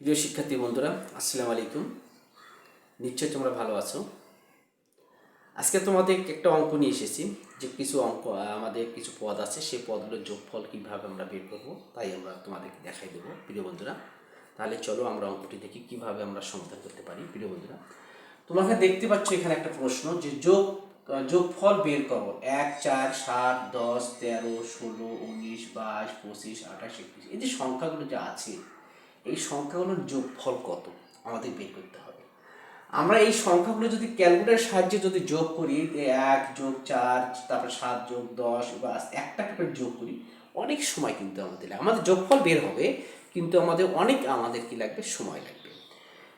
প্রিয় শিক্ষার্থী বন্ধুরা, আসসালামু আলাইকুম। নিশ্চয়ই তোমরা ভালো আছো। আজকে তোমাদের একটা অঙ্ক নিয়ে এসেছি, যে কিছু অঙ্ক আমাদের কিছু পদ আছে, সেই পদগুলোর যোগফল কীভাবে আমরা বের করব, তাই আমরা তোমাদেরকে দেখাই দেবো, প্রিয় বন্ধুরা। তাহলে চলো আমরা অঙ্কটি দেখি, কীভাবে আমরা সমাধান করতে পারি, প্রিয় বন্ধুরা। তোমাকে দেখতে পাচ্ছ এখানে একটা প্রশ্ন, যে যোগ যোগফল বের করো, এক, চার, সাত, দশ, তেরো, ষোলো, উনিশ, বাইশ, পঁচিশ, আঠাশ, একত্রিশ, এই যে সংখ্যাগুলো যে আছে এই সংখ্যাগুলোর যোগফল কত? আমাদের বের করতে হবে। আমরা এই সংখ্যাগুলো যদি ক্যালকুলেটারের সাহায্যে যদি যোগ করি এক যোগ চার, তারপর সাত যোগ দশ বা একটা করে যোগ করি, অনেক সময় কিন্তু আমাদের আমাদের যোগফল বের হবে, কিন্তু আমাদের অনেক, আমাদের কি লাগবে? সময় লাগবে।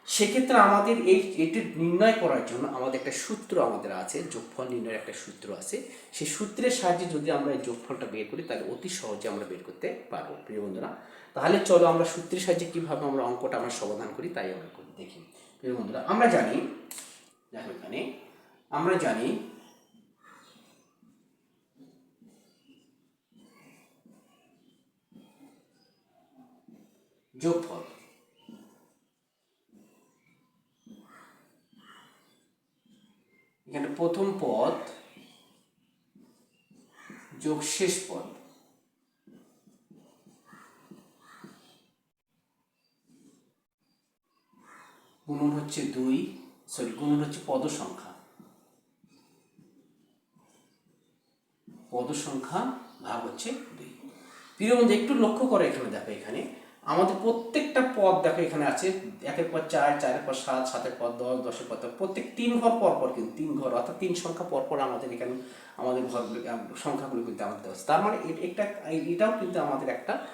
সেক্ষেত্রে আমাদের এই এটি নির্ণয় করার জন্য আমাদের একটা সূত্র আমাদের আছে, যোগফল নির্ণয়ের একটা সূত্র আছে। সেই সূত্রের সাহায্যে যদি আমরা এই যোগফলটা বের করি, তাহলে অতি সহজে আমরা বের করতে পারব, প্রিয় বন্ধুরা। তাহলে চলো আমরা সূত্রের সাহায্যে কীভাবে আমরা অঙ্কটা আমরা সমাধান করি, তাই আমরা দেখি। প্রিয় বন্ধুরা, আমরা জানি, দেখো এখানে, আমরা জানি যোগফল এখানে প্রথম পদ, যোগ শেষ পদ। গুণন হচ্ছে দুই সরি গুণন হচ্ছে পদ সংখ্যা পদ সংখ্যা ভাগ হচ্ছে দুই। প্রিয় বন্ধু, একটু লক্ষ্য করে এখানে, দেখো এখানে। আমাদের প্রত্যেকটা পদ দেখো এখানে আছে, একের পর চার, চারের পর সাত, সাতের পর দশ, দশের পর প্রত্যেক তিন ঘর পর পর কিন্তু, তিন ঘর, অর্থাৎ তিন সংখ্যা পর পর আমাদের এখানে, আমাদের ঘরগুলো সংখ্যাগুলো কিন্তু আমাদের দেওয়া তার মানে এ- এটা এটাও কিন্তু আমাদের একটা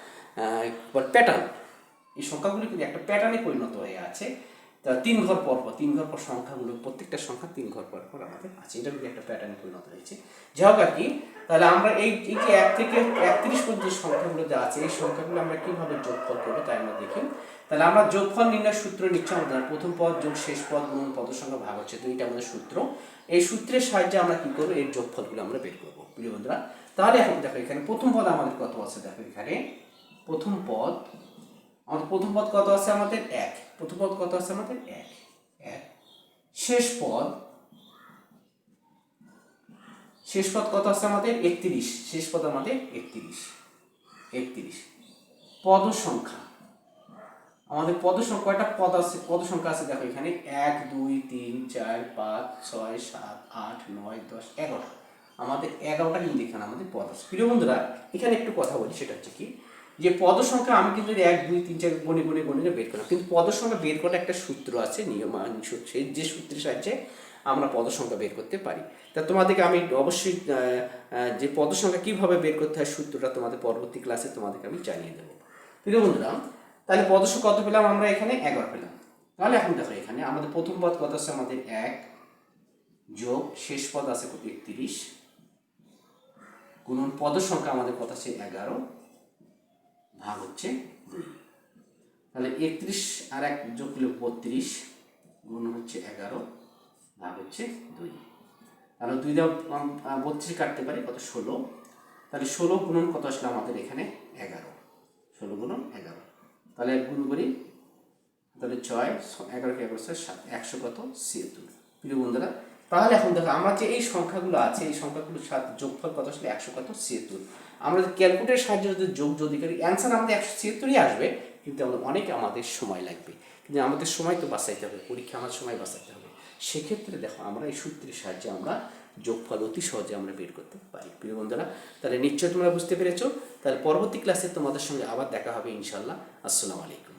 প্যাটার্ন এই সংখ্যাগুলো কিন্তু একটা প্যাটার্নে পরিণত হয়ে আছে। তা তিন ঘর পর পর, তিন ঘর পর সংখ্যাগুলো, প্রত্যেকটা সংখ্যা তিন ঘর পর পর আমাদের আছে। এটা কিন্তু একটা প্যাটার্নে পরিণত হয়েছে। যাই হোক আর কি তাহলে আমরা এই এই যে এক থেকে একত্রিশ পর্যন্ত সংখ্যাগুলো যা আছে, এই সংখ্যাগুলো আমরা কীভাবে যোগফল করব তাই আমরা দেখি। তাহলে আমরা যোগফল নির্ণয় সূত্র নিচ্ছি, আমাদের প্রথম পদ, যোগ শেষ পদ, গুণ পদ সংখ্যা ভাগ হচ্ছে দুইটা আমাদের সূত্র। এই সূত্রের সাহায্যে আমরা কি করব? এর যোগফলগুলো আমরা বের করব, প্রিয় বন্ধুরা। তাহলে এখন দেখো, এখানে প্রথম পদ আমাদের কত আছে? দেখো এখানে প্রথম পদ, আমাদের প্রথম পদ কত আছে? আমাদের এক। প্রথম পদ কত আছে? আমাদের এক। এক। শেষ পদ শেষ পদ কত আছে আমাদের? একত্রিশ। শেষ পদ আমাদের একত্রিশ। একত্রিশ। পদ সংখ্যা আমাদের পদ সংখ্যা কয়টা পদ আছে পদ সংখ্যা আছে, দেখো এখানে এক, দুই, তিন, চার, পাঁচ, ছয়, সাত, আট, নয়, দশ এগারো আমাদের এগারোটা কিন্তু এখানে আমাদের পদ আছে। প্রিয় বন্ধুরা, এখানে একটু কথা বলি, সেটা হচ্ছে কি? যে পদ সংখ্যা আমি কিন্তু যদি এক, দুই, তিন, চার গণে গণে গণে বের করলাম কিন্তু পদ সংখ্যা বের করার একটা সূত্র আছে সূত্র সেই যে সূত্রের সাহায্যে আমরা পদ সংখ্যা বের করতে পারি। তা তোমাদেরকে আমি অবশ্যই যে পদ সংখ্যা কীভাবে বের করতে হয় সূত্রটা তোমাদের পরবর্তী ক্লাসে তোমাদেরকে আমি জানিয়ে দেবো। প্রিয় বন্ধুরা, তাহলে পদ সংখ্যা কত পেলাম? আমরা এখানে এগারো পেলাম। তাহলে এখন দেখো এখানে আমাদের প্রথম পদ কত আছে? আমাদের এক যোগ শেষ পদ আছে কত? একত্রিশ। গুণন পদ সংখ্যা আমাদের কত আছে? এগারো। ভাগ হচ্ছে দুই। তাহলে একত্রিশ আর এক যোগ করলে বত্রিশ গুণ হচ্ছে এগারো। ভাগ হচ্ছে দুই। তাহলে দুই দেওয়া বত্রিশ কাটতে পারি, কত? ষোলো। তাহলে ষোলো গুণন কত আসলে আমাদের এখানে? এগারো। ষোলো গুণন এগারো। তাহলে এক গুণ করি, তাহলে ছয় এগারোকে এগারো ছয়, সাত, একশো কত? ছিয়াত্তর। প্রিয় বন্ধুরা, তাহলে এখন দেখো, আমরা যে এই সংখ্যাগুলো আছে, এই সংখ্যাগুলোর সাথে যোগফল কত আসলে? একশো কত? ছিয়াত্তর। আমরা ক্যালকুলেটারের সাহায্যে যদি যোগ যদি করি, অ্যান্সার আমাদের একশো ছিয়াত্তরই আসবে, কিন্তু আমাদের অনেক আমাদের সময় লাগবে। কিন্তু আমাদের সময় তো বাঁচাইতে হবে, পরীক্ষা আমার সময় বাঁচাইতে হবে। সেক্ষেত্রে দেখো, আমরা এই সূত্রের সাহায্যে আমরা যোগফল অতি সহজে আমরা বের করতে পারি। প্রিয় বন্ধুরা, তাহলে নিশ্চয় তোমরা বুঝতে পেরেছ। তাহলে পরবর্তী ক্লাসে তোমাদের সঙ্গে আবার দেখা হবে ইনশাল্লাহ আসসালামু আলাইকুম।